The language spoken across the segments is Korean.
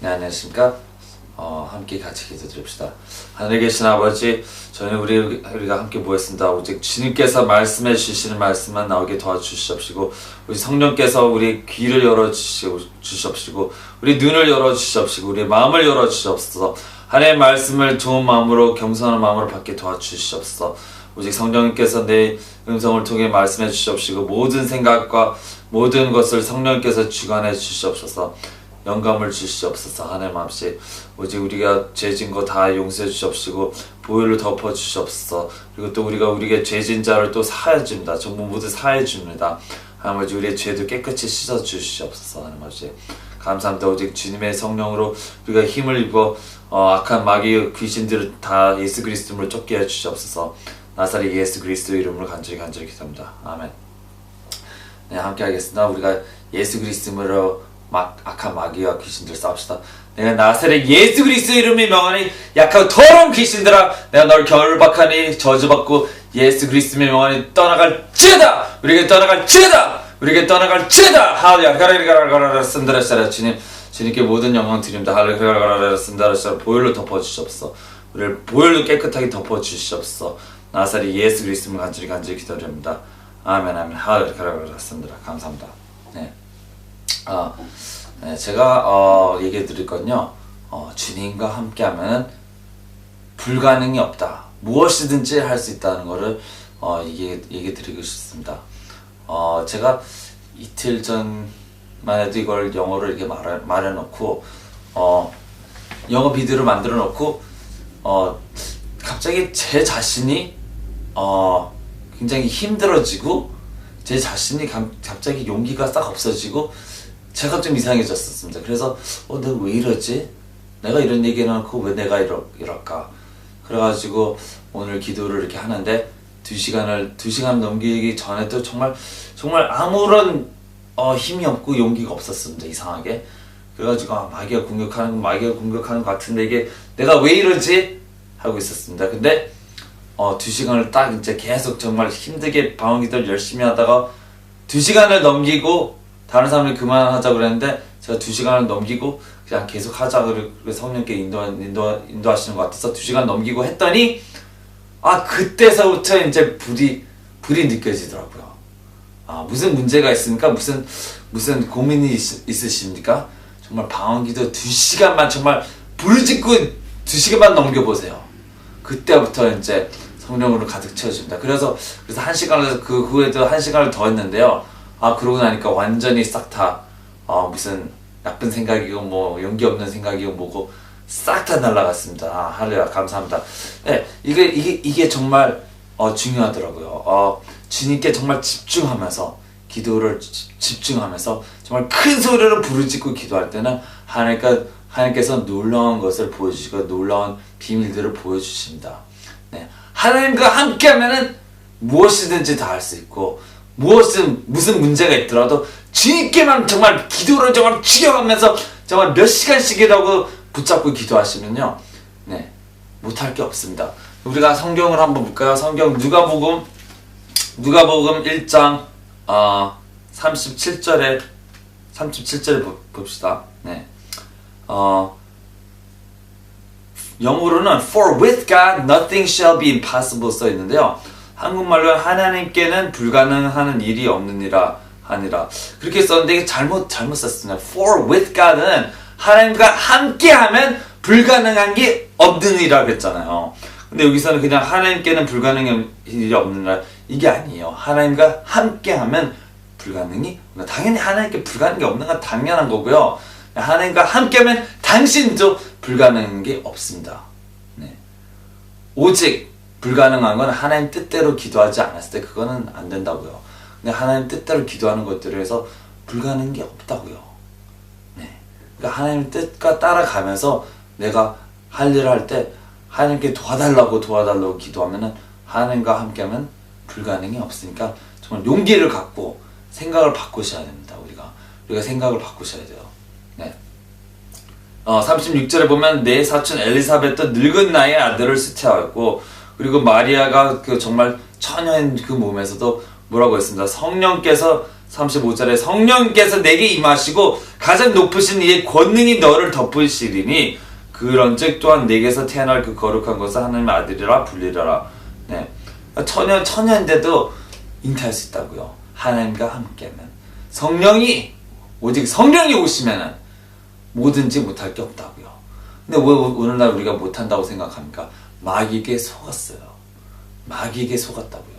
네, 안녕하십니까? 어, 함께 같이 기도 드립시다. 하늘에 계신 아버지, 저는 우리, 우리가 함께 모였습니다. 오직 주님께서 말씀해 주시는 말씀만 나오게 도와주시옵시고, 우리 성령께서 우리 귀를 열어주시옵시고, 우리 눈을 열어주시옵시고, 우리 마음을 열어주시옵소서, 하나님의 말씀을 좋은 마음으로, 겸손한 마음으로 받게 도와주시옵소서, 오직 성령님께서 내 음성을 통해 말씀해 주시옵시고, 모든 생각과 모든 것을 성령께서 주관해 주시옵소서, 영감을 주시옵소서 하나님 아버지 오직 우리가 죄진 거 다 용서해 주시옵시고 보혈로 덮어 주시옵소서. 그리고 또 우리가 우리에게 죄진 자를 또 사해 줍니다. 전부 모두 사해 줍니다. 하나님 아버지 우리의 죄도 깨끗이 씻어 주시옵소서. 하나님 아버지 감사합니다. 오직 주님의 성령으로 우리가 힘을 입어 어, 악한 마귀 귀신들을 다 예수 그리스도로 쫓게 해 주시옵소서. 나사렛 예수 그리스도 이름으로 간절히 간절히 기도합니다. 아멘. 네, 함께 하겠습니다. 우리가 예수 그리스도로 막 악한 마귀와 귀신들 싸웁시다. 내가 나사렛 예수 그리스도 이름이 명하니 약하고 더러운 귀신들아 내가 널 결박하니 저주받고 예수 그리스도의 명하니 떠나갈지어다! 우리에게 떠나갈지어다! 우리에게 떠나갈지어다! 하루야. 가라가라가라 쓴다라시라 주님 주님께 모든 영광 드립니다. 하루가라가라 쓴다라시라 보혈로 덮어주시옵소서 우리를 보혈로 깨끗하게 덮어주시옵소서 나사렛 예수 그리스도를 간절히 간절히 기도드립니다. 아멘 아멘. 하루가라가라 쓴다라 감사합니다. 네. 아, 네, 제가 어, 얘기해 드릴 건요. 어, 주님과 함께하면 불가능이 없다. 무엇이든지 할 수 있다는 거를 어, 얘기, 얘기 드리고 싶습니다. 어, 제가 이틀 전만 해도 이걸 영어로 이렇게 말해, 말해놓고 어, 영어 비디오를 만들어 놓고 어, 갑자기 제 자신이 어, 굉장히 힘들어지고 제 자신이 감- 갑자기 용기가 싹 없어지고 제가 좀 이상해졌었습니다. 그래서 어, 내가 왜 이러지? 내가 이런 얘기 해놓고 왜 내가 이러, 이럴까? 그래가지고 오늘 기도를 이렇게 하는데 두 시간을 두 시간 넘기기 전에도 정말 정말 아무런 어, 힘이 없고 용기가 없었습니다. 이상하게. 그래가지고 아, 마귀가 공격하는 건 마귀가 공격하는 것 같은데 이게 내가 왜 이러지? 하고 있었습니다. 근데 어, 두 시간을 딱 이제 계속 정말 힘들게 방언기도를 열심히 하다가 두 시간을 넘기고 다른 사람이 그만하자 그랬는데 제가 두 시간을 넘기고 그냥 계속 하자 그래 성령께 인도 인도 인도하시는 것 같아서 두 시간 넘기고 했더니 아 그때서부터 이제 불이 불이 느껴지더라고요. 아 무슨 문제가 있습니까? 무슨 무슨 고민이 있, 있으십니까? 정말 방언기도 두 시간만 정말 짓고 두 시간만 넘겨보세요. 그때부터 이제 성령으로 가득 채워집니다. 그래서 그래서 한 시간을 그 후에도 한 시간을 더 했는데요. 아 그러고 나니까 완전히 싹다 어, 무슨 나쁜 생각이고 뭐 용기 없는 생각이고 뭐고 싹 다 날라갔습니다. 아, 할렐루야 감사합니다. 네 이게 이게 이게 정말 어, 중요하더라고요. 어, 주님께 정말 집중하면서 기도를 지- 집중하면서 정말 큰 소리로 부르짖고 기도할 때는 하나님께 하나님께서 놀라운 것을 보여주시고 놀라운 비밀들을 보여주십니다. 네. 하나님과 함께하면은 무엇이든지 다 할 수 있고 무엇은 무슨 문제가 있더라도 주님께만 정말 기도를 정말 죽여가면서 정말 몇 시간씩이라고 붙잡고 기도하시면요, 네 못할 게 없습니다. 우리가 성경을 한번 볼까요? 성경 누가복음 누가복음 1장 어, 37절에 37절에 봅시다. 네. 어, 영어로는 For with God nothing shall be impossible 써 있는데요. 한국말로 하나님께는 불가능한 일이 없느니라 하니라 그렇게 썼는데 잘못 잘못 썼습니다. For with God은 하나님과 함께하면 불가능한 게 없느니라 그랬잖아요. 근데 여기서는 그냥 하나님께는 불가능한 일이 없느니라 이게 아니에요. 하나님과 함께하면 불가능이 당연히 하나님께 불가능한 게 없는 건 당연한 거고요. 하나님과 함께하면 당신도 불가능한 게 없습니다. 네. 오직 불가능한 건 하나님 뜻대로 기도하지 않았을 때 그거는 안 된다고요. 근데 하나님 뜻대로 기도하는 것들을 해서 불가능한 게 없다고요. 네. 그러니까 하나님 뜻과 따라가면서 내가 할 일을 할 때 하나님께 도와달라고 도와달라고 기도하면은 하나님과 함께하면 불가능이 없으니까 정말 용기를 갖고 생각을 바꾸셔야 됩니다. 우리가 우리가 생각을 바꾸셔야 돼요. 네. 어, 36절에 보면 내 사촌 엘리사벳도 늙은 나이에 아들을 수태하였고 그리고 마리아가 그 정말 처녀인 그 몸에서도 뭐라고 했습니다. 성령께서 35절에 성령께서 내게 임하시고 가장 높으신 이의 권능이 너를 덮으시리니 그런즉 또한 내게서 태어날 그 거룩한 것을 하나님의 아들이라 불리라. 네. 처녀 처녀인데도 인태할 수 있다고요. 하나님과 함께는 성령이 오직 성령이 오시면은 뭐든지 못할 게 없다고요. 근데 왜 오늘날 우리가 못한다고 생각합니까? 마귀에게 속았어요. 마귀에게 속았다고요.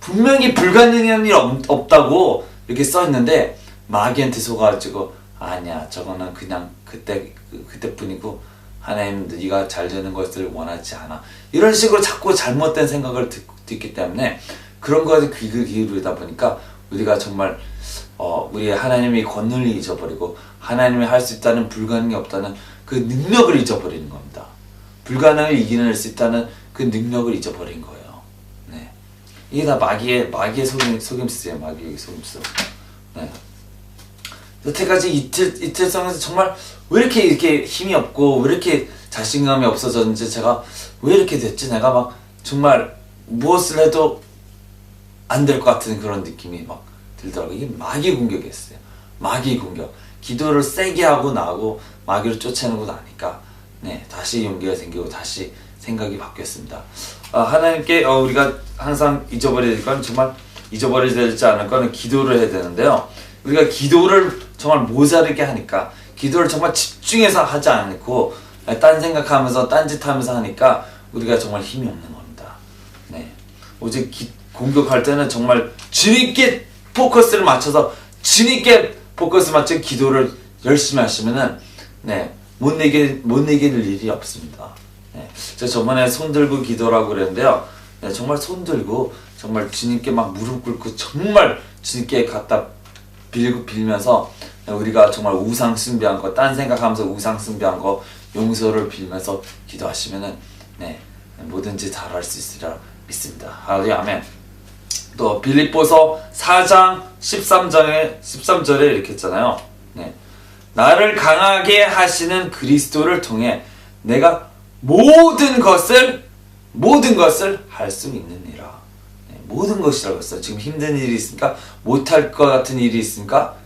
분명히 불가능한 일 없, 없다고 이렇게 써 있는데 마귀한테 속아가지고 아니야 저거는 그냥 그때 그- 그때뿐이고 하나님 네가 잘 되는 것을 원하지 않아 이런 식으로 자꾸 잘못된 생각을 듣, 듣기 때문에 그런 거에 귀를 기울이다 보니까 우리가 정말 어, 우리 하나님의 권능을 잊어버리고 하나님이 할 수 있다는 불가능이 없다는 그 능력을 잊어버리는 겁니다. 불가능을 이기는 수 있다는 그 능력을 잊어버린 거예요. 네. 이게 다 마귀의 마귀의 속임 속임수예요. 마귀의 속임수. 네. 여태까지 이틀 이틀 성에서 정말 왜 이렇게 이렇게 힘이 없고 왜 이렇게 자신감이 없어졌는지 제가 왜 이렇게 됐지? 내가 막 정말 무엇을 해도 안 될 것 같은 그런 느낌이 막 들더라고요. 이게 마귀 공격이었어요. 마귀 공격. 기도를 세게 하고 나고 마귀를 쫓아내고 나니까 네 다시 용기가 생기고 다시 생각이 바뀌었습니다. 아, 하나님께 어, 우리가 항상 잊어버릴 건 정말 잊어버리지 되지 않을 거는 기도를 해야 되는데요. 우리가 기도를 정말 모자르게 하니까 기도를 정말 집중해서 하지 않고 딴 생각하면서 딴짓하면서 하니까 우리가 정말 힘이 없는 겁니다. 네. 오직 기- 공격할 때는 정말 주님께 포커스를 맞춰서 주님께 포커스 맞춰 기도를 열심히 하시면은 네. 못 내게 못 내기는 일이 없습니다. 네. 제가 저번에 손 들고 기도라고 그랬는데요. 네, 정말 손 들고 정말 주님께 막 무릎 꿇고 정말 주님께 갖다 빌고 빌면서 우리가 정말 우상 숭배한 거, 딴 생각하면서 우상 숭배한 거 용서를 빌면서 기도하시면은 네 뭐든지 잘할 수 있으리라 믿습니다. 할렐루야 아멘. 또 빌립보서 4장 13장에 13절에 이렇게 했잖아요. 네. 나를 강하게 하시는 그리스도를 통해 내가 모든 것을 모든 것을 할 수 있느니라. 네, 모든 것이라고 했어요. 지금 힘든 일이 있으니까 못할 것 같은 일이 있으니까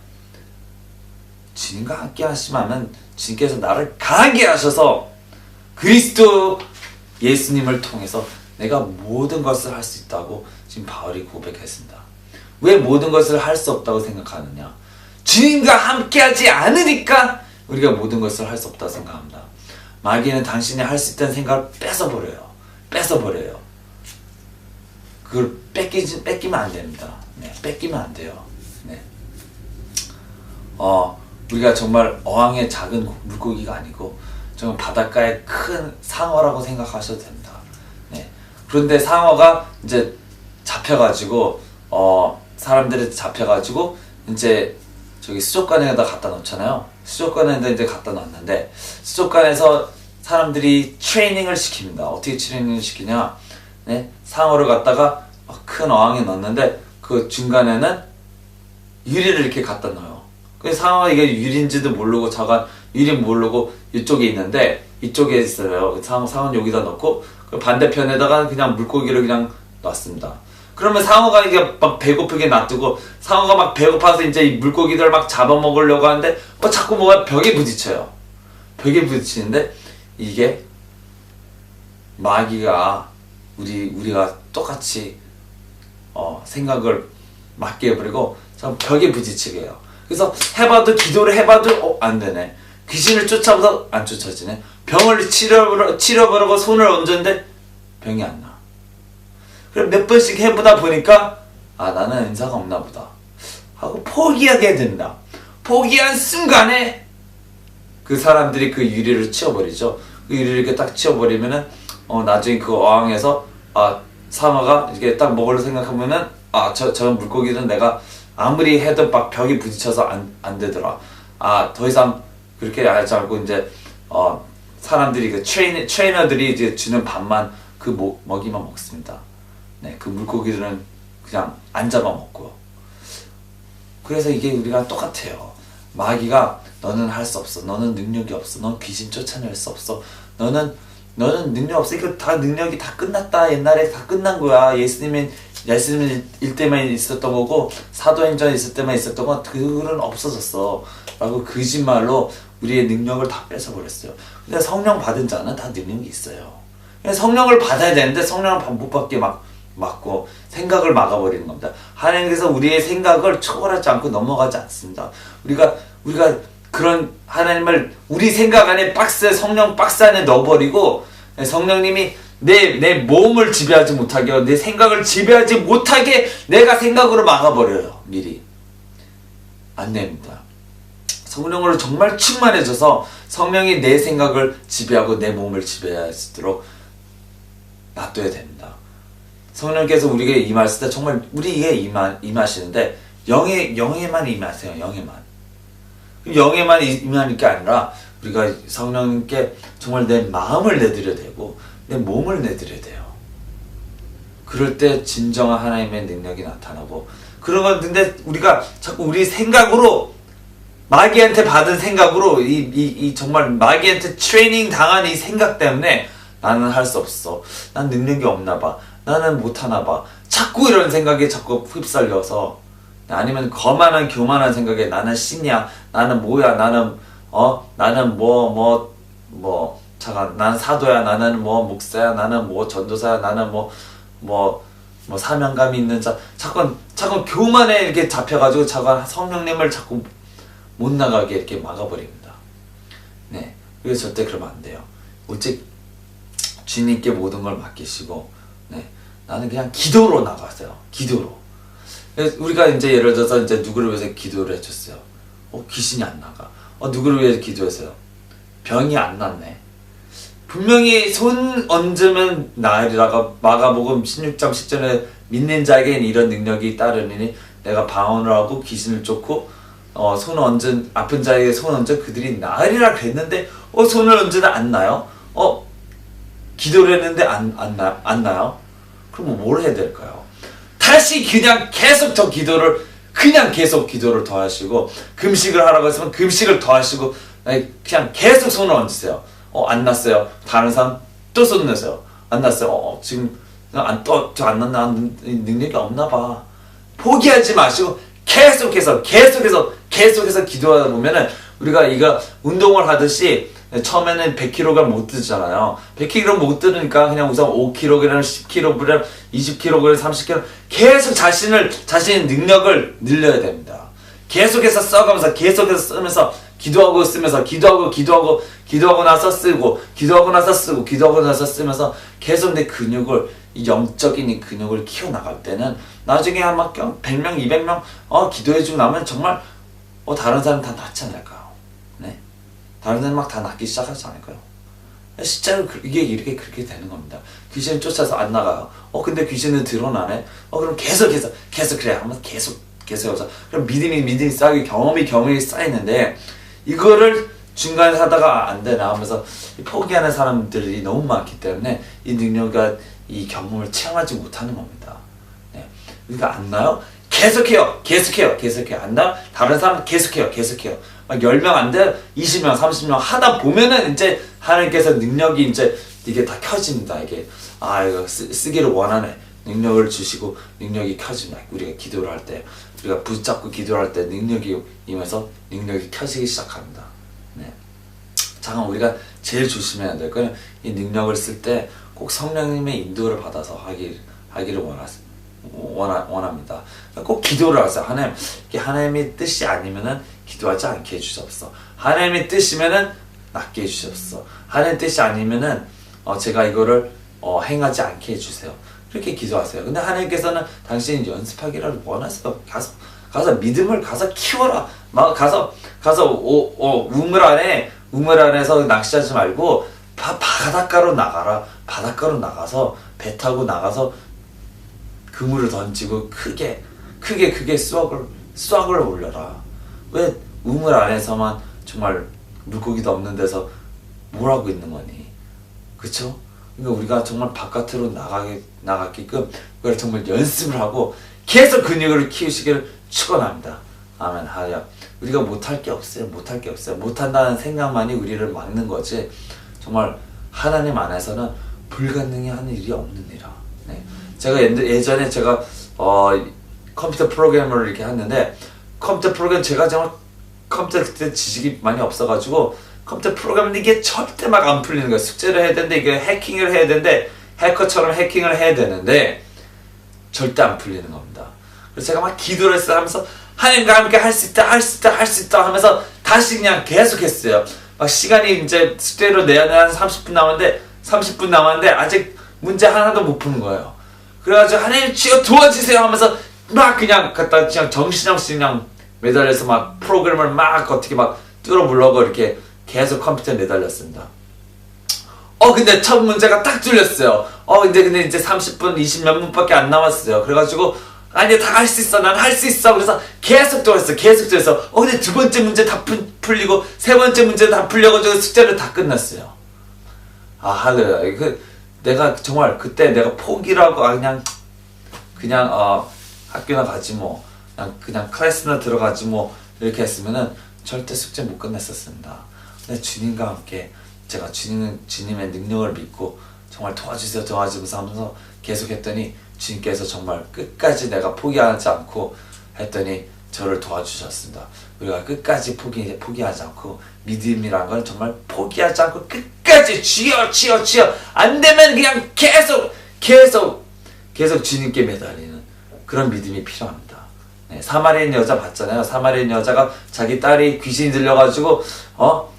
주님과 함께 하시면 주님께서 나를 강하게 하셔서 그리스도 예수님을 통해서 내가 모든 것을 할 수 있다고 지금 바울이 고백했습니다. 왜 모든 것을 할 수 없다고 생각하느냐? 주님과 함께하지 않으니까 우리가 모든 것을 할 수 없다고 생각합니다. 마귀는 당신이 할 수 있다는 생각을 뺏어버려요. 뺏어버려요. 그걸 뺏기지, 뺏기면 안 됩니다. 네, 뺏기면 안 돼요. 네. 어, 우리가 정말 어항의 작은 고- 물고기가 아니고 정말 바닷가의 큰 상어라고 생각하셔도 됩니다. 네. 그런데 상어가 이제 잡혀가지고 어 사람들이 잡혀가지고 이제 저기 수족관에다 갖다 놓잖아요. 수족관에다 이제 갖다 놨는데 수족관에서 사람들이 트레이닝을 시킵니다. 어떻게 트레이닝을 시키냐? 네, 상어를 갖다가 큰 어항에 넣는데 그 중간에는 유리를 이렇게 갖다 넣어요. 그 상어가 이게 유리인지도 모르고 자가 유리 모르고 이쪽에 있는데 이쪽에 있어요. 그 상어 상어는 여기다 넣고 그 반대편에다가 그냥 물고기를 그냥 놨습니다. 그러면 상어가 이게 막 배고프게 놔두고 상어가 막 배고파서 이제 이 물고기들 막 잡아먹으려고 하는데 어 자꾸 뭐가 벽에 부딪혀요. 벽에 부딪히는데 이게 마귀가 우리 우리가 똑같이 어, 생각을 맞게 해버리고 저 벽에 부딪히게 해요. 그래서 해봐도 기도를 해봐도 어, 안 되네. 귀신을 쫓아봐도 안 쫓아지네. 병을 치료버려, 치료버리고 손을 얹었는데 병이 안 나. 그럼 몇 번씩 해보다 보니까 아 나는 은사가 없나 보다 하고 포기하게 된다. 포기한 순간에 그 사람들이 그 유리를 치워버리죠. 그 유리를 이렇게 딱 치워버리면은 어 나중에 그 어항에서 아 상어가 이렇게 딱 먹으려 생각하면은 아저 저 물고기는 내가 아무리 해도 막 벽에 부딪혀서 안 안 되더라. 아 더 이상 그렇게 하지 않고 이제 어 사람들이 그 트레이너 트레이너들이 이제 주는 밥만 그 먹, 먹이만 먹습니다. 네, 그 물고기들은 그냥 안 잡아먹고. 그래서 이게 우리가 똑같아요. 마귀가 너는 할 수 없어. 너는 능력이 없어. 넌 귀신 쫓아낼 수 없어. 너는 너는 능력 없어. 이거 다 능력이 다 끝났다. 옛날에 다 끝난 거야. 예수님은 예수님 일 때만 있었던 거고 사도행전에 있을 때만 있었던 건 그들은 없어졌어 라고 거짓말로 우리의 능력을 다 뺏어버렸어요 근데 성령 받은 자는 다 능력이 있어요 성령을 받아야 되는데 성령을 못 받게 막 막고 생각을 막아버리는 겁니다. 하나님께서 우리의 생각을 초월하지 않고 넘어가지 않습니다. 우리가 우리가 그런 하나님을 우리 생각 안에 박스에 성령 박스 안에 넣어버리고 성령님이 내, 내 몸을 지배하지 못하게 내 생각을 지배하지 못하게 내가 생각으로 막아버려요. 미리. 안 됩니다. 성령으로 정말 충만해져서 성령이 내 생각을 지배하고 내 몸을 지배하도록 놔둬야 됩니다. 성령께서 우리에게 임하실 때 정말 우리에게 임하, 임하시는데 영에 영에만 임하세요. 영에만. 영에만 임하는 게 아니라 우리가 성령님께 정말 내 마음을 내드려야 되고 내 몸을 내드려야 돼요. 그럴 때 진정한 하나님의 능력이 나타나고 그런 건 근데 우리가 자꾸 우리 생각으로 마귀한테 받은 생각으로 이, 이, 이 정말 마귀한테 트레이닝 당한 이 생각 때문에 나는 할 수 없어. 난 능력이 없나 봐. 나는 못하나 봐. 자꾸 이런 생각에 자꾸 휩쓸려서 아니면 거만한 교만한 생각에 나는 신이야. 나는 뭐야. 나는 어 나는 뭐 뭐 뭐 잠깐 나는 사도야. 나는 뭐 목사야. 나는 뭐 전도사야. 나는 뭐 뭐, 뭐 사명감이 있는 자 자꾸 자꾸 교만에 이렇게 잡혀가지고 자꾸 성령님을 자꾸 못 나가게 이렇게 막아버립니다. 네, 그래서 절대 그러면 안 돼요. 오직 주님께 모든 걸 맡기시고 네. 나는 그냥 기도로 나갔어요. 기도로. 우리가 이제 예를 들어서 이제 누구를 위해서 기도를 해줬어요. 어, 귀신이 안 나가. 어, 누구를 위해서 기도했어요. 병이 안 났네. 분명히 손 얹으면 나으리라가 마가복음 16장 10절에 믿는 자에게는 이런 능력이 따르니 내가 방언을 하고 귀신을 쫓고 어, 손 얹은 아픈 자에게 손 얹은 그들이 나으리라 그랬는데 어 손을 얹으면 안 나요? 어 기도를 했는데 안, 안, 나, 안 나요? 그럼 뭘 해야 될까요? 다시 그냥 계속 더 기도를 그냥 계속 기도를 더 하시고 금식을 하라고 했으면 금식을 더 하시고 그냥 계속 손을 얹으세요. 어, 안 났어요. 다른 사람 또손 내세요. 안 났어요. 어, 지금 안또안 났나 능력이 없나 봐. 포기하지 마시고 계속해서 계속해서 계속해서 기도하다 보면은 우리가 이거 운동을 하듯이 처음에는 100kg 못 드잖아요. 100kg 못 드니까 그냥 우선 5kg, 10kg, 20kg, 30kg 계속 자신을 자신의 능력을 늘려야 됩니다. 계속해서 써가면서 계속해서 쓰면서 기도하고 쓰면서 기도하고 기도하고 기도하고 나서 쓰고 기도하고 나서 쓰고 기도하고 나서 쓰면서 계속 내 근육을 영적인 이 근육을 키워 나갈 때는 나중에 아마 100명, 200명 어 기도해 주고 나면 정말 어 다른 사람 다 낫지 않을까요? 네. 다른 사람 막다 낫기 시작하지 않을까요? 실제로 그, 이게 이렇게 그렇게 되는 겁니다. 귀신 쫓아서 안 나가요. 어 근데 귀신은 드러나네. 어 그럼 계속해서 계속 그래 한번 계속 계속 해서 그럼 믿음이 믿음이 쌓이고 경험이 경험이 쌓이는데 이거를 중간에 하다가 안 되나 하면서 포기하는 사람들이 너무 많기 때문에 이 능력과 이 경험을 체험하지 못하는 겁니다. 네. 그러니까 안 나요? 계속해요. 계속해요. 계속해요. 안 나? 다른 사람 계속해요. 계속해요. 막 10명 안 돼, 20명, 30명 하다 보면은 이제 하나님께서 능력이 이제 이게 다 켜집니다. 이게 아 이거 쓰, 쓰기를 원하네. 능력을 주시고 능력이 켜집니다. 우리가 기도를 할 때, 우리가 붙잡고 기도를 할때 능력이 임해서 능력이 켜지기 시작합니다. 네. 잠깐 우리가 제일 조심해야 될 거는 이 능력을 쓸 때 꼭 성령님의 인도를 받아서 하기, 하기를 원하, 원하, 원합니다. 꼭 기도를 하세요. 하나님, 하나님의 뜻이 아니면은 기도하지 않게 해주셨어. 하나님의 뜻이면은 낫게 해주셨어. 하나님의 뜻이 아니면은 어, 제가 이거를 어, 행하지 않게 해주세요. 그렇게 기도하세요. 근데 하나님께서는 당신이 연습하기를 원하세요. 가서 가서 믿음을 가서 키워라. 막 가서 가서 오, 오, 우물 안에 우물 안에서 낚시하지 말고 바, 바닷가로 나가라. 바닷가로 나가서 배 타고 나가서 그물을 던지고 크게 크게 크게 수확을 수확을 올려라. 왜 우물 안에서만 정말 물고기도 없는 데서 뭘 하고 있는 거니? 그쵸? 그러니까 우리가 정말 바깥으로 나가게 나가게끔 그걸 정말 연습을 하고 계속 근육을 키우시기를 축원합니다. 아멘 하야. 우리가 못할 게 없어요. 못할 게 없어요. 못한다는 생각만이 우리를 막는 거지. 정말 하나님 안에서는 불가능히 하는 일이 일이라. 네. 제가 예- 예전에 제가 어 컴퓨터 프로그래머를 이렇게 했는데 컴퓨터 프로그램 제가 정말 컴퓨터 그때 지식이 많이 없어가지고 컴퓨터 프로그램 이게 절대 막 안 풀리는 거예요. 숙제를 해야 되는데 이게 해킹을 해야 되는데 해커처럼 해킹을 해야 되는데 절대 안 풀리는 겁니다. 그래서 제가 막 기도를 했어요 하면서 하나님과 함께 할 수 있다 할 수 있다 할 수 있다 하면서 다시 그냥 계속 했어요. 막 시간이 이제 숙제로 내야 되는 한 30분 남았는데 30분 남았는데 아직 문제 하나도 못 푸는 거예요. 그래가지고 하나님 주여 도와주세요 하면서 막 그냥 갖다 그냥 정신없이 그냥 매달려서 막 프로그램을 막 어떻게 막 뚫어 물려고 이렇게 계속 컴퓨터에 매달렸습니다. 어 근데 첫 문제가 딱 뚫렸어요. 어 근데 근데 이제 30분 20몇 분밖에 안 남았어요. 그래가지고 아니 다 할 수 있어 난 할 수 있어 그래서 계속 또 했어 계속 또 했어 어 근데 두 번째 문제 다 풀, 풀리고 세 번째 문제 다 풀려가지고 숙제를 다 끝났어요. 아 할렐루야 그 내가 정말 그때 내가 포기라고 아, 그냥 그냥 어 학교나 가지 뭐 그냥 그냥 클래스나 들어가지 뭐 이렇게 했으면은 절대 숙제 못 끝냈었습니다. 근데 주님과 함께 제가 주님 주님의 능력을 믿고 정말 도와주세요 도와주면서 하면서 계속 했더니 주님께서 정말 끝까지 내가 포기하지 않고 했더니 저를 도와주셨습니다. 우리가 끝까지 포기 포기하지 않고 믿음이란 건 정말 포기하지 않고 끝까지 쥐어 쥐어 쥐어 안 되면 그냥 계속 계속 계속 주님께 매달리는 그런 믿음이 필요합니다. 네, 사마리안 여자 봤잖아요. 사마리안 여자가 자기 딸이 귀신이 들려가지고 어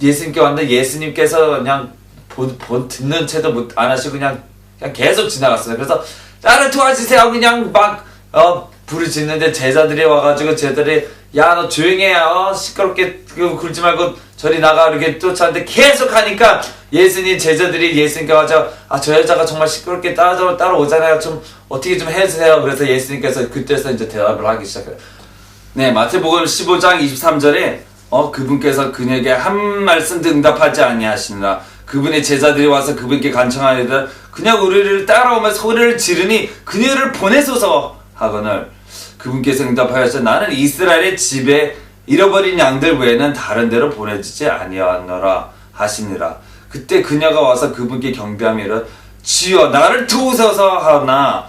예수님께 왔는데 예수님께서 그냥 본, 본 듣는 채도 못 안 하시고 그냥 그냥 계속 지나갔어요. 그래서 나를 도와주세요. 그냥 막 어 부르짖는데 제자들이 와가지고 제자들이 야 너 조용해 어 시끄럽게 그 굴지 말고 저리 나가. 이렇게 쫓아는데 계속 하니까 예수님 제자들이 예수님께 와서 아 저 여자가 정말 시끄럽게 따라 따라 오잖아요. 좀 어떻게 좀 해주세요. 그래서 예수님께서 그때서 이제 대답을 하기 시작해요. 네 마태복음 15장 23절에 어 그분께서 그녀에게 한 말씀도 응답하지 아니하시느라 그분의 제자들이 와서 그분께 간청하여다. 그냥 우리를 따라오며 소리를 지르니 그녀를 보내소서 하거늘 그분께서 응답하여서 나는 이스라엘의 집에 잃어버린 양들 외에는 다른 데로 보내지지 아니하노라 하시니라. 그때 그녀가 와서 그분께 경배하며 주여 나를 도우소서 하나.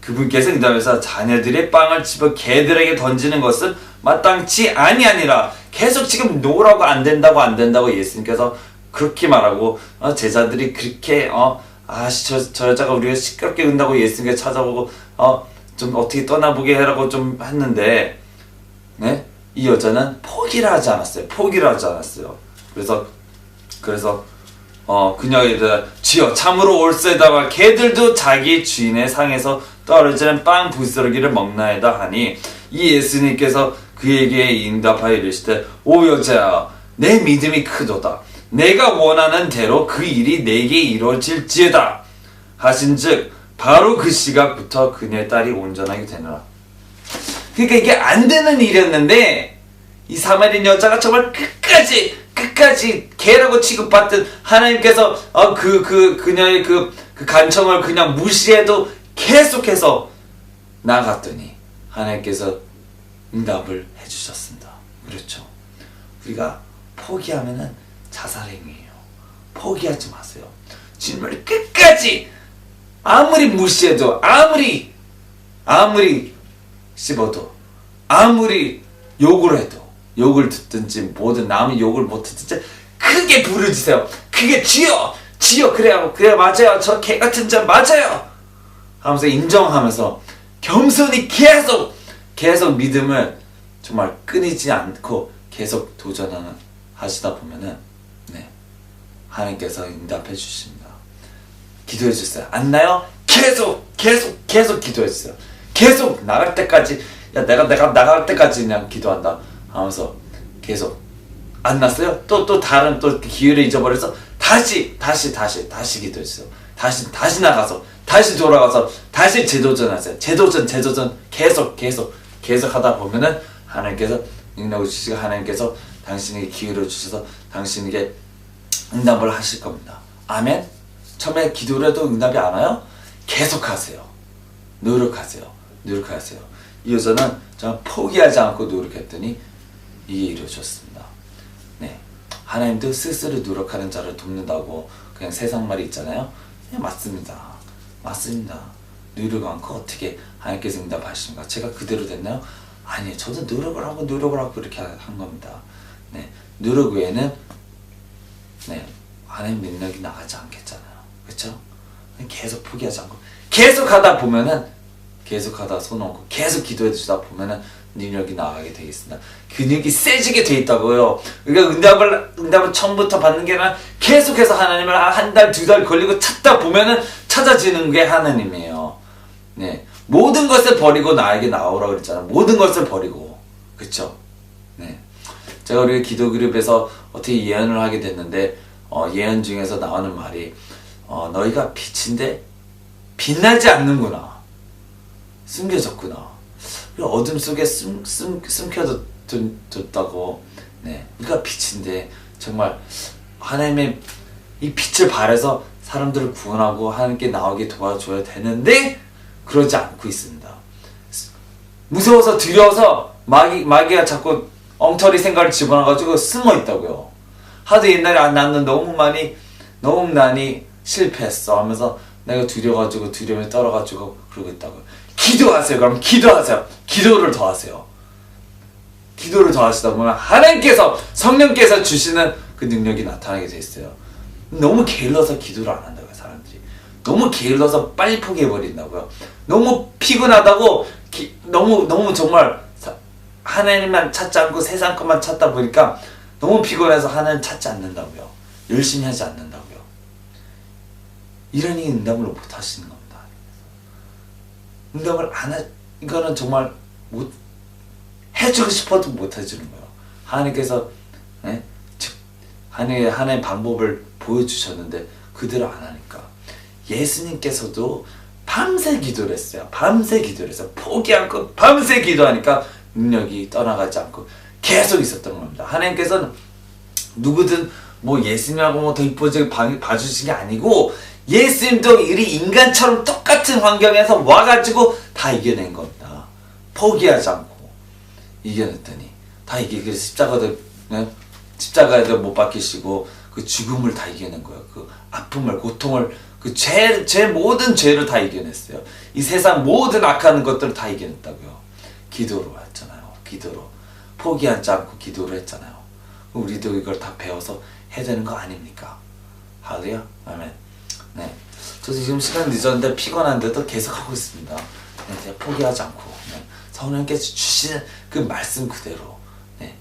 그분께서 응답해서 자녀들의 빵을 집어 개들에게 던지는 것은 마땅치 아니하니라. 계속 지금 노라고 안 된다고 안 된다고 예수님께서 그렇게 말하고 어, 제자들이 그렇게 어 아씨 저, 저 여자가 우리가 시끄럽게 은다고 예수님께 찾아보고 어 좀 어떻게 떠나보게 해라고 좀 했는데 네? 이 여자는 포기를 하지 않았어요. 포기를 하지 않았어요. 그래서 그래서 어 그녀에게 지어 참으로 올세다가 개들도 자기 주인의 상에서 떨어지는 빵 부스러기를 먹나이다 하니 이 예수님께서 그에게 응답하여 이르시되 오 여자야 내 믿음이 크도다 내가 원하는 대로 그 일이 내게 이루어질지어다 하신즉 바로 그 시각부터 그녀의 딸이 온전하게 되느라 그러니까 이게 안 되는 일이었는데 이 사마리안 여자가 정말 끝까지 끝까지 개라고 취급받던 하나님께서 어, 그, 그, 그녀의 그, 그 간청을 그냥 무시해도 계속해서 나갔더니 하나님께서 응답을 해주셨습니다. 그렇죠. 우리가 포기하면은 자살행위예요. 포기하지 마세요. 주님을 끝까지 아무리 무시해도 아무리 아무리 씹어도 아무리 욕을 해도 욕을 듣든지 뭐든 남이 욕을 못 듣든지 크게 부르짖으세요. 크게 쥐어 쥐어 그래야 그래 맞아요. 저 개 같은 자 맞아요. 하면서 인정하면서 겸손히 계속 계속 믿음을 정말 끊이지 않고 계속 도전하는 하시다 보면은 네 하나님께서 응답해 주십니다. 기도해 주세요. 안 나요? 계속 계속 계속 기도해 주세요. 계속 나갈 때까지 야 내가 내가 나갈 때까지 그냥 기도한다 하면서 계속 안 났어요? 또 또 다른 또 기회를 잊어버려서 다시 다시 다시 다시 기도해 주세요. 다시 다시 나가서 다시 돌아가서 다시 재도전하세요. 재도전 재도전 계속 계속 계속 하다 보면은 하나님께서 능력을 주시고 하나님께서 당신에게 기회를 주셔서 당신에게 응답을 하실 겁니다. 아멘. 처음에 기도를 해도 응답이 안 와요? 계속 하세요. 노력하세요. 노력하세요. 이 여자는 정말 포기하지 않고 노력했더니 이게 이루어졌습니다. 네. 하나님도 스스로 노력하는 자를 돕는다고 그냥 세상 말이 있잖아요. 네, 맞습니다. 맞습니다. 누르고 않고 어떻게 하나님께서 응답하시는가? 제가 그대로 됐나요? 아니요. 저도 노력을 하고 노력을 하고 이렇게 한 겁니다. 네, 노력 외에는 네 하나님 능력이 나가지 않겠잖아요. 그렇죠? 계속 포기하지 않고 계속 하다 보면은 계속 하다 손 얹고 계속 기도해 주다 보면은 능력이 나가게 되겠습니다. 근육이 세지게 돼 있다고요. 그러니까 응답을 응답을 처음부터 받는 게 아니라 계속해서 하나님을 한 달 두 달 걸리고 찾다 보면은 찾아지는 게 하나님이에요. 네. 모든 것을 버리고 나에게 나오라 그랬잖아. 모든 것을 버리고. 그쵸? 네. 제가 우리 기도 그룹에서 어떻게 예언을 하게 됐는데, 어, 예언 중에서 나오는 말이, 어, 너희가 빛인데, 빛나지 않는구나. 숨겨졌구나. 어둠 속에 숨, 숨, 숨겨뒀다고. 네. 우리가 빛인데, 정말, 하나님의 이 빛을 발해서 사람들을 구원하고 하나님께 나오게 도와줘야 되는데, 그러지 않고 있습니다. 무서워서 두려워서 마귀, 마귀가 자꾸 엉터리 생각을 집어넣어가지고 숨어 있다고요. 하도 옛날에 안 낳는 너무 많이, 너무 많이 실패했어 하면서 내가 두려워가지고 두려움에 떨어가지고 그러고 있다고요. 기도하세요. 그럼 기도하세요. 기도를 더 하세요. 기도를 더 하시다 보면 하나님께서 성령께서 주시는 그 능력이 나타나게 돼 있어요. 너무 게을러서 기도를 안 한다고요, 사람들이. 너무 게을러서 빨리 포기해 버린다고요. 너무 피곤하다고 기- 너무 너무 정말 사- 하나님만 찾지 않고 세상 것만 찾다 보니까 너무 피곤해서 하나님 찾지 않는다고요. 열심히 하지 않는다고요. 이러니 응답을 못 하시는 겁니다. 응답을 안 하, 이거는 정말 못 해주고 싶어도 못 해주는 거예요. 하나님께서 예? 즉 하나님의 하나의 방법을 보여주셨는데 그대로 안 하니까 예수님께서도 밤새 기도를 했어요. 밤새 기도를 했어요. 포기 않고 밤새 기도하니까 능력이 떠나가지 않고 계속 있었던 겁니다. 하나님께서는 누구든 뭐 예수님하고 뭐 더 이뻐지게 봐- 봐주신 게 아니고 예수님도 우리 인간처럼 똑같은 환경에서 와가지고 다 이겨낸 겁니다. 포기하지 않고 이겨냈더니 다 이게 그 십자가도 네? 십자가에도 못 박히시고 그 죽음을 다 이겨낸 거예요. 그 아픔을 고통을 그죄제 모든 죄를 다 이겨냈어요. 이 세상 모든 악한 것들을 다 이겨냈다고요. 기도로 했잖아요. 기도로 포기하지 않고 기도를 했잖아요. 우리도 이걸 다 배워서 해야 되는 거 아닙니까? 할렐루야. 아멘. 네. 저도 지금 시간 늦었는데 피곤한데도 계속 하고 있습니다. 네, 제가 포기하지 않고 네. 성령께서 주시는 그 말씀 그대로 네.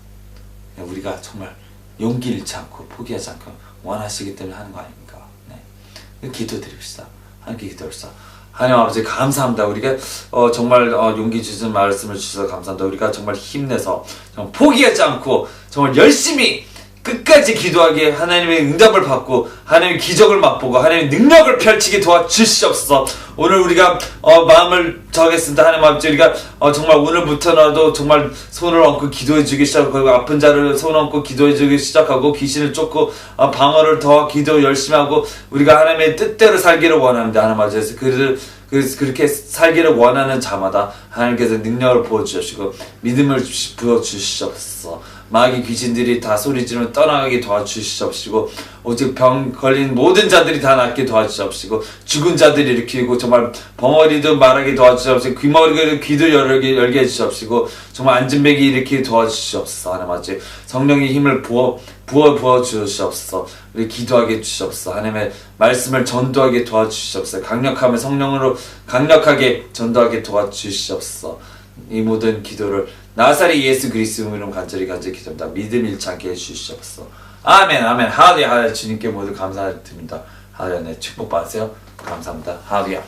네, 우리가 정말 용기 잃지 않고 포기하지 않고 원하시기 때문에 하는 거 아닙니까? 네. 기도 드립시다. 함께 기도합시다. 하나님 아버지 감사합니다. 우리가 어, 정말 어, 용기 주신 말씀을 주셔서 감사합니다. 우리가 정말 힘내서 정말 포기하지 않고 정말 열심히 끝까지 기도하게 하나님의 응답을 받고 하나님의 기적을 맛보고 하나님의 능력을 펼치게 도와주시옵소서. 오늘 우리가 어, 마음을 정하겠습니다. 하나님 아버지 우리가 어, 정말 오늘부터라도 정말 손을 얹고 기도해 주기 시작하고 아픈 자를 손 얹고 기도해 주기 시작하고 귀신을 쫓고 어, 방어를 더 기도 열심히 하고 우리가 하나님의 뜻대로 살기를 원합니다. 하나님 아버지 그를 그- 그렇게 살기를 원하는 자마다 하나님께서 능력을 부어주시고 믿음을 주시- 부어주시옵소서 마귀 귀신들이 다 소리지르며 떠나가게 도와주시옵시고 오직 병 걸린 모든 자들이 다 낫게 도와주시옵시고 죽은 자들이 일으키고 정말 벙어리도 말하게 도와주시옵시고 귀머리도 귀도 열게, 열게 해주시옵시고 정말 안진뱅이 일으키게 도와주시옵소서. 하나님 아버지 성령의 힘을 부어 부어 부어 주시옵소서. 우리 기도하게 주시옵소서. 하나님의 말씀을 전도하게 도와주시옵소서. 강력함을 성령으로 강력하게 전도하게 도와주시옵소서 이 모든 기도를 나사리 예수 그리스도 이름 간절히 간절히 기도합니다. 믿음 잃지 않게 해주시옵소서. 아멘 아멘. 하루야 하루야. 주님께 모두 감사드립니다. 하루야 네 축복 받으세요. 감사합니다. 하루야